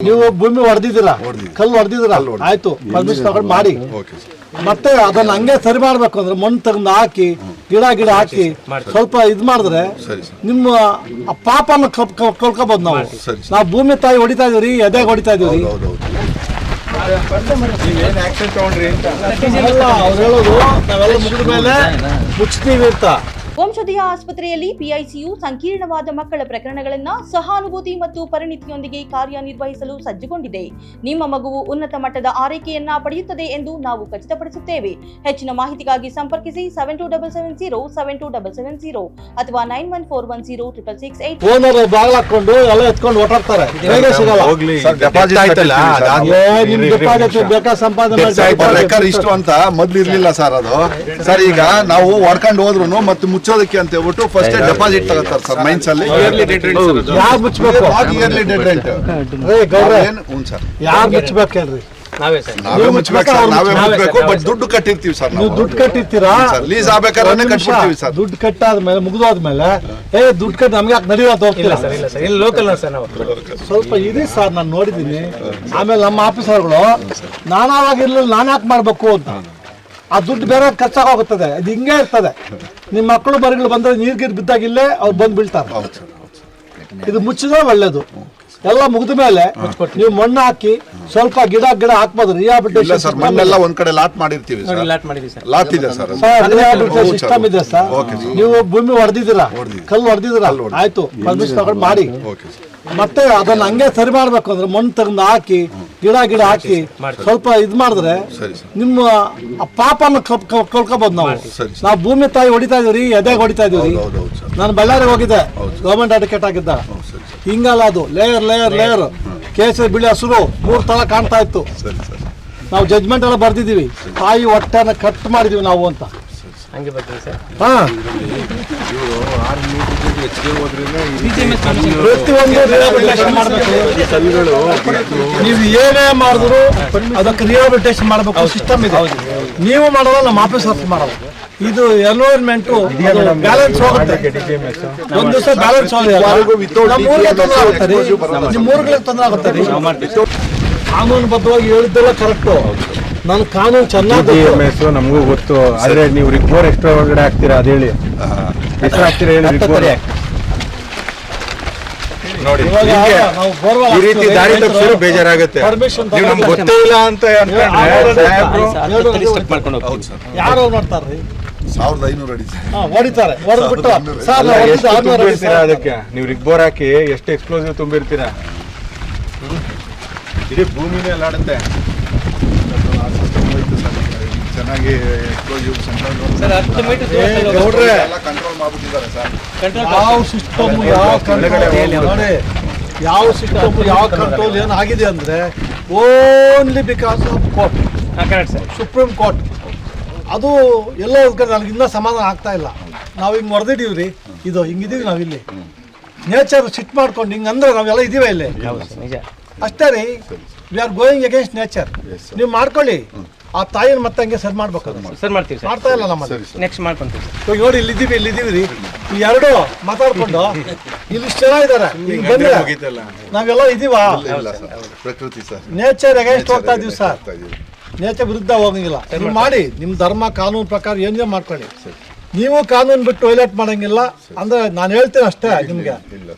ನೀವು ಭೂಮಿ ಹೊಡೆದಿದ್ದೀರಾ. ಕಲ್ಲು ಹೊಡೆದಿದ್ದೀರಾ. ಆಯ್ತು ಪರ್ಮಿಷನ್ ತಗೊಂಡು ಮಾಡಿ. ಮತ್ತೆ ಅದನ್ನ ಹಂಗೆ ಸರಿ ಮಾಡ್ಬೇಕು ಅಂದ್ರೆ ಮಣ್ಣು ತೆಗೆದು ಹಾಕಿ ಗಿಡ ಗಿಡ ಹಾಕಿ ಸ್ವಲ್ಪ ಇದು ಮಾಡಿದ್ರೆ ನಿಮ್ಮ ಆ ಪಾಪನ ಕಳ್ಕೊಬೋದು ನಾವು. ನಾವು ಭೂಮಿ ತಾಯಿ ಹೊಡಿತಾ ಇದೀವಿ ಎದೆ ಹೊಡಿತಾ ಇದೀವಿ ಅವ್ರು ಹೇಳೋದು ನಾವೆಲ್ಲ ಮುಗಿದ ಮೇಲೆ ಮುಚ್ಚತೀವಿ ಅಂತ. ವಂಶೋದಯ ಆಸ್ಪತ್ರೆಯಲ್ಲಿ ಪಿಐಸಿಯು ಸಂಕೀರ್ಣವಾದ ಮಕ್ಕಳ ಪ್ರಕರಣಗಳನ್ನು ಸಹಾನುಭೂತಿ ಮತ್ತು ಪರಿಣಿತಿಯೊಂದಿಗೆ ಕಾರ್ಯನಿರ್ವಹಿಸಲು ಸಜ್ಜುಗೊಂಡಿದೆ. ನಿಮ್ಮ ಮಗುವು ಉನ್ನತ ಮಟ್ಟದ ಆರೈಕೆಯನ್ನ ಪಡೆಯುತ್ತದೆ ಎಂದು ನಾವು ಖಚಿತಪಡಿಸುತ್ತೇವೆ. ಹೆಚ್ಚಿನ ಮಾಹಿತಿಗಾಗಿ ಸಂಪರ್ಕಿಸಿ seven two double seven zero seven two double seven zero ಅಥವಾ nine one four one zero triple six eight owner ಬಾಗಿಲು ಹಾಕೊಂಡು ಎಲ್ಲ ಎತ್ಕೊಂಡು ಓಟಾಡ್ತಾರೆ. ಸಿಗಲ್ಲ. ಸರ್, ಡೆಪಾಸಿಟ್ ಆಯ್ತಲ್ಲ ಕಟ್ಟಿರ್ತೀವಿ ಅದಾದ್ಮೇಲೆ ಡೆಪಾಸಿಟ್ ಬೇಕಾ ಸಂಪಾದನೆ ಇಷ್ಟು ಅಂತ ಮೊದ್ಲು ಇರ್ಲಿಲ್ಲ ಸರ್ ಅದು. ಸರ್ ಈಗ ನಾವು ಹೊಡ್ಕೊಂಡು ಹೋದ್ರು ಮತ್ತೆ ಮುಚ್ಚೋದಕ್ಕೆ ಅಂತ ಹೇಳ್ಬಿಟ್ಟು ಫಸ್ಟ್ ಡೆಪಾಸಿಟ್ ತಗೋತಾರೆ ಸರ್ ಮೈನ್ಸ್ ಅಲ್ಲಿ. ಯಾರು ಮುಚ್ಚಬೇಕು? ಇಯರ್ಲಿ ಡೆಡ್ ರೆಂಟ್ ರೇ ಏನು ಹ್ಞೂ ಸರ್ ಯಾರು ಮುಚ್ಚಬೇಕು ಹೇಳ್ರಿ? ನಾವೇ ಸರ್ ನಾವೇ ಮುಚ್ಚಬೇಕು ಸರ್ ನಾವೇ ಮುಚ್ಚಬೇಕು ಬಟ್ ದುಡ್ಡು ಕಟ್ಟಿರ್ತೀವಿ ಸರ್ ನೀವು ನಾವು. ದುಡ್ಡು ಕಟ್ಟಿರ್ತೀರಾ? ಸರ್ ಲೀಸ್ ಆಗ್ಬೇಕಾದ್ರೆ ಕಟ್ಬಿಡ್ತೀವಿ ಸರ್ ದುಡ್ಡು ಕಟ್ಟಾದ್ಮೇಲೆ ಮುಗಿದೋದ್ಮೇಲೆ ಏ ದುಡ್ಡು ಕಟ್ಟಿ ನಮ್ಗೆ ಯಾಕೆ ನಡೆಯೋದು ಹೋಗ್ತಿಲ್ಲ ಸರ್ ಇಲ್ಲ ಸರ್ ಇಲ್ಲಿ ಲೋಕಲ್ ಸರ್ ನಾವು. ಸ್ವಲ್ಪ ಇದೆ ಸರ್ ನಾನು ನೋಡಿದ್ದೀನಿ. ಆಮೇಲೆ ನಮ್ಮ ಆಫೀಸರ್ಗಳು ನಾನಾವಾಗಿರ್ಲಿಲ್ಲ ನಾನು ಯಾಕೆ ಮಾಡ್ಬೇಕು ಅಂತ. ಆ ದುಡ್ಡು ಬೇರೆ ಖರ್ಚಾಗೋಗುತ್ತದೆ ಅದು ಹಿಂಗೆ ಇರ್ತದೆ. ನಿಮ್ಮ ಮಕ್ಕಳು ಮರಿಗಳು ಬಂದ್ರೆ ನೀರು ಗೀರು ಬಿದ್ದಾಗಿಲ್ಲೇ ಅವ್ರು ಬಂದು ಬೀಳ್ತಾರೆ. ಹೌದು ಸರ್ ಇದು ಮುಚ್ಚಿದ್ರೆ ಒಳ್ಳೇದು. ಎಲ್ಲ ಮುಗಿದ ಮೇಲೆ ನೀವು ಮಣ್ಣು ಹಾಕಿ ಸ್ವಲ್ಪ ಗಿಡ ಗಿಡ ಹಾಕ್ಬೋದು. ಇಲ್ಲ ಸರ್ ರಿಹಾಬಿಲಿಟೇಷನ್ ಮಣ್ಣೆಲ್ಲ ಒಂದ್ ಕಡೆ ಲಾಟ್ ಮಾಡಿರ್ತೀವಿ ಸರ್. ಲಾಟ್ ಮಾಡಿದ್ವಿ ಸರ್. ಲಾಟ್ ಇದೆ ಸರ್. ಅದು. ಸರ್ ರಿಹಾಬಿಲಿಟೇಷನ್ ಸಿಸ್ಟಮ್ ಇದೆ ಸರ್. ಓಕೆ ನೀವು ಭೂಮಿ ಹೊಡೆದಿದ್ದೀರಾ ಕಲ್ಲು ಹೊಡೆದಿದ್ದೀರಾ. ಆಯ್ತು ಪರ್ಮಿಷನ್ ತಗೊಂಡು ಮಾಡಿ. Okay sir. ಮತ್ತೆ ಅದನ್ನ ಹಂಗೆ ಸರಿ ಮಾಡ್ಬೇಕು ಅಂದ್ರೆ ಮಣ್ಣು ತಗೊಂಡು ಹಾಕಿ ಗಿಡ ಗಿಡ ಹಾಕಿ ಸ್ವಲ್ಪ ಇದು ಮಾಡಿದ್ರೆ ಸರಿ ಸರ್ ನಿಮ್ಮ ಆ ಪಾಪನ ಕಪ್ ಕಳ್ಕೊಬೋದು ನಾವು. ಸರಿ ನಾವು ಭೂಮಿ ತಾಯಿ ಹೊಡಿತಾ ಇದೀವಿ ಎದೆ ಹೊಡಿತಾ ಇದೀವಿ ಹೌದು ಹೌದು ಸರ್. ನಾನು ಬಳ್ಳಾರಿ ಹೋಗಿದ್ದೆ. ಗವರ್ಮೆಂಟ್ ಅಡ್ವೊಕೇಟ್ ಆಗಿದ್ದ. ಹೌದು ಸರಿ ಸರ್. ಹಿಂಗಲ್ಲ ಅದು. Layer layer layer. ಕೇಸರಿ ಬಿಳಿ ಹಸಿರು ಮೂರು ತರ ಕಾಣ್ತಾ ಇತ್ತು. ಸರಿ ಸರ್. ನಾವು ಜಜ್ಮೆಂಟ್ ಎಲ್ಲ ಬರ್ದಿದೀವಿ ತಾಯಿ ಹೊಟ್ಟೆನ ಕಟ್ ಮಾಡಿದೀವಿ ನಾವು ಅಂತ. ಹಂಗೆ ಬರ್ತೀವಿ ಸರ್. ಹಾ. ಮಾಡ್ಬೇಕು ನೀವು ಏನೇ ಮಾಡಿದ್ರು ಅದಕ್ಕೆ ರಿಹಾಬಿಲಿಟೇಷನ್ ಮಾಡಬೇಕು ಸಿಸ್ಟಮ್ ಇದೆ. ನೀವು ಮಾಡೋಲ್ಲ ನಮ್ಮ ಆಫೀಸ್ ಆಫೀಸರ್ಸ್ ಮಾಡೋದು. ಇದು ಎನ್ವೈರ್ಮೆಂಟ್ ಬ್ಯಾಲೆನ್ಸ್ ಹೋಗುತ್ತೆ. ಒಂದ್ ದಿವಸ ಬ್ಯಾಲೆನ್ಸ್ ಊರಿಗೆ DPM ತೊಂದರೆ ಆಗುತ್ತೆ. ಕಾನೂನುಬದ್ಧವಾಗಿ ಹೇಳಿದ್ದೆಲ್ಲ ಕರೆಕ್ಟು ನಾನು ಕಾನೂನು ಚೆನ್ನಾಗಿ ನಮಗೂ ಗೊತ್ತು. ಆದ್ರೆ ನೀವು ರಿಪೋರ್ ಎಕ್ಸ್ಟ್ರಾ ಒಳಗಡೆ ಹಾಕ್ತೀರಾ ಅದ್ ಹೇಳಿ ಎಷ್ಟು ಹೇಳಿ ನೋಡಿ ಈ ರೀತಿ ದಾರಿ ತಪ್ಪಿಸಿದ್ರು ಬೇಜಾರಾಗುತ್ತೆ. ನೀವು ನಮ್ಗೆ ಗೊತ್ತೇ ಇಲ್ಲ ಅಂತ ಅನ್ಕೊಂಡ್ರೆ ಸರ್. ಯಾರು ನೋಡ್ತಾರ್ರಿ ಸಾವಿರದ ಐನೂರು ಅಡಿ ಸರ್. ಹಾ ಹೊಡಿತಾರೆ ಹೊಡೆದ್ಬಿಟ್ಟು. ಅದಕ್ಕೆ? ನೀವು ರಿಗ್ಬೋರ್ ಹಾಕಿ ಎಷ್ಟು ಎಕ್ಸ್ಪ್ಲೋಸಿವ್ ತುಂಬಿರ್ತೀರಾ? ಇಡೀ ಭೂಮಿನೇ ಅಲ್ಲಾಡುತ್ತೆ. ಚೆನ್ನಾಗಿ ಗೌಡ್ರೆ. ಎಲ್ಲ ಕಂಟ್ರೋಲ್ ಮಾಡ್ಬಿಟ್ಟಿದ್ದಾರೆ ಸರ್. ಯಾವ ಸಿಸ್ಟಮ್ ಯಾವ ಕಂಟ್ರೋಲ್ ನೋಡಿ ಯಾವ ಸಿಸ್ಟಮ್ ಯಾವ ಕಂಟ್ರೋಲ್ ಏನಾಗಿದೆ ಅಂದ್ರೆ only because of court correct sir. Supreme court ಅದು ಎಲ್ಲ ಕಡೆ ನನಗೆ ಇನ್ನೂ ಸಮಾಧಾನ ಆಗ್ತಾ ಇಲ್ಲ. ನಾವು ಹಿಂಗೆ ಹೊಡೆದಿದ್ದೀವಿ ರೀ ಇದು ಹಿಂಗಿದೀವಿ ನಾವಿಲ್ಲಿ ನೇಚರ್ ಸಿಟ್ ಮಾಡ್ಕೊಂಡು ಹಿಂಗೆ ಅಂದ್ರೆ ನಾವೆಲ್ಲ ಇದೀವಿ ಇಲ್ಲಿ. ಅಷ್ಟೇ ರೀ. We are going against nature ನೀವು ಮಾಡ್ಕೊಳ್ಳಿ. ಆ ತಾಯಿನ ಮತ್ತೆ ಹಂಗೆ ಸರಿ ಮಾಡ್ಬೇಕು ಅದನ್ನ. ಸರ್ ಮಾಡ್ತೀವಿ ಸರ್. ಮಾಡ್ತಾ ಇಲ್ಲ ನಮ್ಮ ನೆಕ್ಸ್ಟ್ ಮಾಡ್ಕೊಂತೀವಿ ಸರ್. ಇವಾಗ ನೋಡಿ ಇಲ್ಲಿದ್ದೀವಿ ಇಲ್ಲಿದ್ದೀವಿ ರೀ. ಈ ಎರಡು ಮಾತಾಡ್ಕೊಂಡು ಇಲ್ಲಿ ಇಷ್ಟು ಜನ ಇದ್ದಾರೆ. ಈಗ ಬಂದ್ರೆ ನಾವೆಲ್ಲ ಇದೀವಾ? ಇಲ್ಲ ಸರ್. ಪ್ರಕೃತಿ ಸರ್. ನೇಚರ್ ಅಗೇನ್ಸ್ಟ್ ಹೋಗ್ತಾ ಇದೀವಿ ಸರ್? ನೇಚರ್ ವಿರುದ್ಧ ಹೋಗಂಗಿಲ್ಲ. ನೀವು ಮಾಡಿ ನಿಮ್ಮ ಧರ್ಮ ಕಾನೂನು ಪ್ರಕಾರ ಏನೇ ಮಾಡ್ಕೊಳ್ಳಿ. ನೀವು ಕಾನೂನು ಬಿಟ್ಟು ಟಾಯ್ಲೆಟ್ ಮಾಡಂಗಿಲ್ಲ. ಅಂದ್ರೆ ನಾನು ಹೇಳ್ತೀನಿ ಅಷ್ಟೇ ನಿಮ್ಗೆ. ಇಲ್ಲ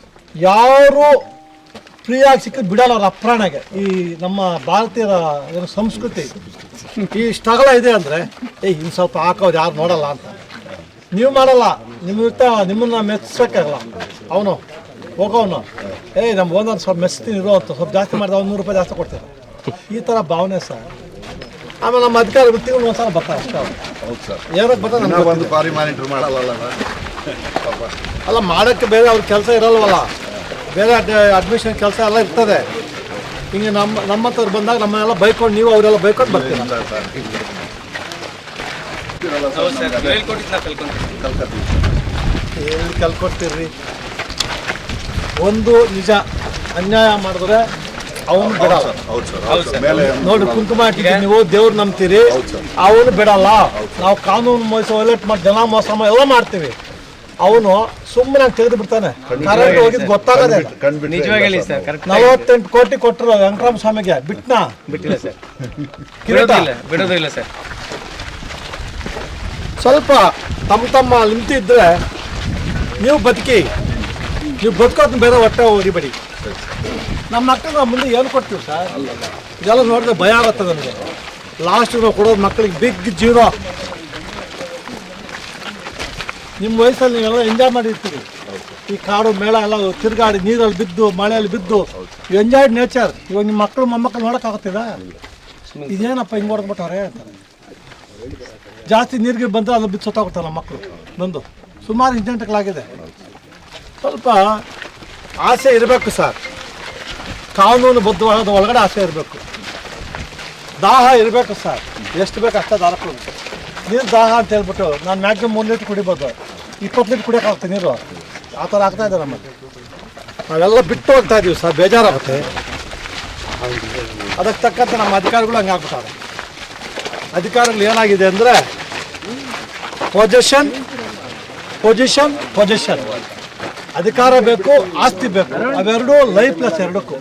ಯಾರು ಆಗಿ ಸಿಕ್ಕಿದ್ ಬಿಡಲ್ಲ ಅವ್ರ ಅಪ್ರಾಣಗೆ. ಈ ನಮ್ಮ ಭಾರತೀಯರ ಏನು ಸಂಸ್ಕೃತಿ. ಈ ಸ್ಟಗಲ ಇದೆ ಅಂದರೆ ಏಯ್ ಇನ್ನು ಸ್ವಲ್ಪ ಹಾಕೋರು ಯಾರು ನೋಡಲ್ಲ ಅಂತ. ನೀವು ಮಾಡಲ್ಲ ನಿಮ್ಮ ನಿಮ್ಮನ್ನ ಮೆಚ್ಬೇಕಾಗಲ್ಲ ಅವನು ಹೋಗೋನು ಏಯ್ ನಮ್ಮ ಒಂದೊಂದು ಸ್ವಲ್ಪ ಮೆಚ್ತೀನಿ ಇರೋ ಅಂತ. ಸ್ವಲ್ಪ ಜಾಸ್ತಿ ಮಾಡಿದ ಅವ್ನು ನೂರು ರೂಪಾಯಿ ಜಾಸ್ತಿ ಕೊಡ್ತಾರೆ ಈ ಥರ ಭಾವನೆ ಸರ್. ಆಮೇಲೆ ನಮ್ಮ ಅಧಿಕಾರ ತಿಂಗಳು ಒಂದ್ಸಲ ಬರ್ತಾರೆ ಅಷ್ಟೇ ಹೌದು ಸರ್. ಏನಕ್ಕೆ ಬರ್ತಾರೆ ನಮ್ಗೆ ಒಂದು ಬಾರಿ ಮಾಡಲ್ಲ ಅಲ್ಲ ಮಾಡೋಕ್ಕೆ ಬೇರೆ ಅವ್ರ ಕೆಲಸ ಇರಲ್ವಲ್ಲ. ಬೇರೆ ಅಡ್ಮಿಷನ್ ಕೆಲಸ ಎಲ್ಲ ಇರ್ತದೆ. ಹಿಂಗೆ ನಮ್ಮ ನಮ್ಮ ಹತ್ರ ಬಂದಾಗ ನಮ್ಮನ್ನೆಲ್ಲ ಬೈಕೊಂಡು ನೀವು ಅವರೆಲ್ಲ ಬೈಕೊಂಡು ಬರ್ತೀರ. ಏನು ಕಲ್ಕೊಡ್ತೀರಿ ಒಂದು ನಿಜ ಅನ್ಯಾಯ ಮಾಡಿದ್ರೆ ಅವನು ಬಿಡಲ್ಲ. ಹೌದು ಸರ್ ಹೌದು ಸರ್. ಮೇಲೆ ನೋಡಿ ಕುಂಕುಮ ಹಾಕಿದ್ರೆ ನೀವು ದೇವ್ರು ನಂಬ್ತೀರಿ. ಅವನು ಬಿಡಲ್ಲ. ನಾವು ಕಾನೂನು ಮೋಸ ಒಲೆಟ್ ಮಾಡಿ ಜನ ಮೋಸ ಮಾಡಿ ಎಲ್ಲ ಮಾಡ್ತೀವಿ. ಅವನು ಸುಮ್ಮನೆ ತೆಗೆದು ಬಿಡ್ತಾನೆ. ಕರೆಂಟ್ ಹೋಗಿದ್ ಗೊತ್ತಾಗದೆ. ನಿಜವಾಗಿ ಹೇಳಿ ಸರ್ ಕರೆಕ್ಟ್ ನಲವತ್ತೆಂಟು ಕೋಟಿ ಕೊಟ್ಟರು ವೆಂಕಟರಾಮ ಸ್ವಾಮಿಗೆ. ಬಿಟ್ನಾ? ಬಿಟ್ಟಿಲ್ಲ ಸರ್. ಬಿಡೋದಿಲ್ಲ ಬಿಡೋದಿಲ್ಲ ಸರ್. ಸ್ವಲ್ಪ ತಮ್ಮ ತಮ್ಮ ನಿಂತಿದ್ರೆ ನೀವು ಬದುಕಿ. ನೀವು ಬದುಕೋದ್ ಬೇರೆ ಹೊಟ್ಟೆ ಹೊಡಿಬೇಡಿ ನಮ್ಮ ಮಕ್ಕಳು ನಾವು ಮುಂದೆ ಏನು ಕೊಡ್ತೀವಿ ಸರ್? ಇದೆಲ್ಲ ನೋಡಿದ್ರೆ ಭಯ ಆಗುತ್ತೆ ನನಗೆ ಲಾಸ್ಟ್ ನಾವು ಕೊಡೋದು ಮಕ್ಕಳಿಗೆ ಬಿಗ್ ಜೀರೋ ನಿಮ್ಮ ವಯಸ್ಸಲ್ಲಿ ನೀವೆಲ್ಲ ಎಂಜಾಯ್ ಮಾಡಿರ್ತೀರಿ. ಈ ಕಾಡು ಮೇಳ ಎಲ್ಲ ತಿರುಗಾಡಿ, ನೀರಲ್ಲಿ ಬಿದ್ದು, ಮಳೆಯಲ್ಲಿ ಬಿದ್ದು ಎಂಜಾಯ್ಡ್ ನೇಚರ್ ಇವಾಗ ನಿಮ್ಮ ಮಕ್ಕಳು, ಮೊಮ್ಮಕ್ಕಳು ನೋಡೋಕ್ಕಾಗುತ್ತಿಲ್ಲ? ಇದೇನಪ್ಪ ಹಿಂಗೆ ಹೊಡೆದ್ಬಿಟ್ಟವ್ರೆ ಅಂತಾರೆ. ಜಾಸ್ತಿ ನೀರಿಗೆ ಬಂದರೆ ಅದು ಬಿದ್ದು ಸುತ್ತಾಗುತ್ತಲ್ಲ ಮಕ್ಕಳು. ನಂದು. ಸುಮಾರು ಇನ್ಸಿಡೆಂಟ್ಗಳಾಗಿದೆ ಸ್ವಲ್ಪ ಆಸೆ ಇರಬೇಕು ಸರ್. ಕಾನೂನು ಬದ್ಧವಾದ ಒಳಗಡೆ ಆಸೆ ಇರಬೇಕು. ದಾಹ ಇರಬೇಕು ಸರ್. ಎಷ್ಟು ಬೇಕು ಅಷ್ಟೇ ದಾರ ಕೊಡಬೇಕು. ನೀರು ದಾಹ ಅಂತ ಹೇಳ್ಬಿಟ್ಟು ನಾನು ಮ್ಯಾಕ್ಸಿಮಮ್ ಮೂರು ಲೀಟ್ರ್ ಕುಡಿಬೋದು. ಇಪ್ಪತ್ತು ಲೀಟ್ರ್ ಕುಡಿಯೋಕ್ಕಾಗುತ್ತೆ ನೀರು. ಆ ಥರ ಆಗ್ತಾ ಇದೆ ನಮ್ಮಲ್ಲಿ. ನಾವೆಲ್ಲ ಬಿಟ್ಟು ಹೋಗ್ತಾ ಇದೀವಿ ಸರ್, ಬೇಜಾರಾಗುತ್ತೆ. ಅದಕ್ಕೆ ತಕ್ಕಂತೆ ನಮ್ಮ ಅಧಿಕಾರಿಗಳು ಹಂಗೆ ಆಗ್ಬಿಟ್ಟಾರೆ. ಅಧಿಕಾರಿಗಳು ಏನಾಗಿದೆ ಅಂದರೆ ಪೊಜಿಷನ್ ಪೊಸಿಷನ್ ಅಧಿಕಾರ ಬೇಕು, ಆಸ್ತಿ ಬೇಕು. ಅವೆರಡೂ ಲೈಫ್ ಪ್ಲಸ್ ಎರಡಕ್ಕೂ.